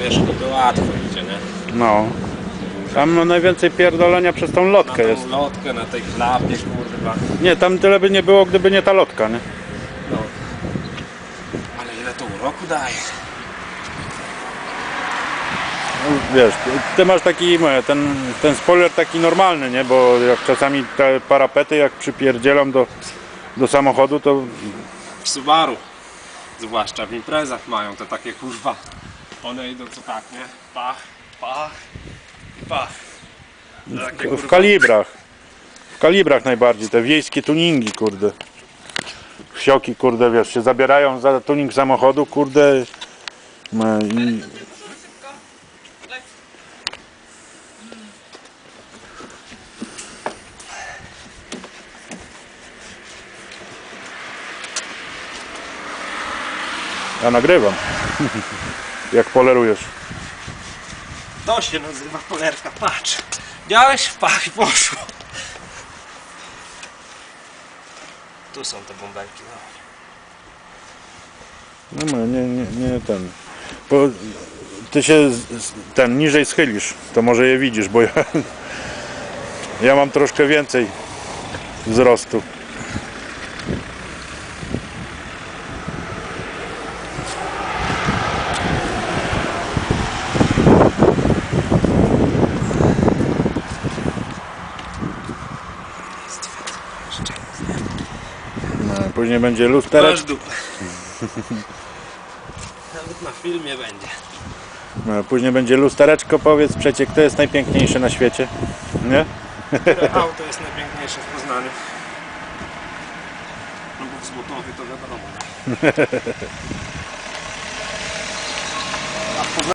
też niby łatwo idzie, nie? No. Tam no, najwięcej pierdolenia przez tą Na lotkę tą jest. lotkę, na tej klapie, kurwa. Nie, tam tyle by nie było, gdyby nie ta lotka, nie? No. Ale ile to uroku daje? No, Wiesz, ty masz taki, e, ten, ten spoiler taki normalny, nie? Bo jak czasami te parapety jak przypierdzielam do, do samochodu, to W Subaru. Zwłaszcza w imprezach mają te takie kurwa. One idą co tak, nie? Pach, pach i pach. Takie, w kalibrach. W kalibrach najbardziej, te wiejskie tuningi, kurde. Wsioki, kurde, wiesz, się zabierają za tuning samochodu, kurde. No i Ja nagrywam. Jak polerujesz. To się nazywa polerka, patrz. Miałeś, pach i poszło. Tu są te bąbelki, no. No nie, nie, nie ten. Bo ty się z- z- ten niżej schylisz, to może je widzisz, bo ja, ja mam troszkę więcej wzrostu. Później będzie lusterek. Nawet na filmie będzie. No, później będzie lustereczko, powiedz przecie, kto jest najpiękniejszy na świecie? Nie? Które auto jest najpiękniejsze w Poznaniu? No bo w Złotowie to wiadomo. nie?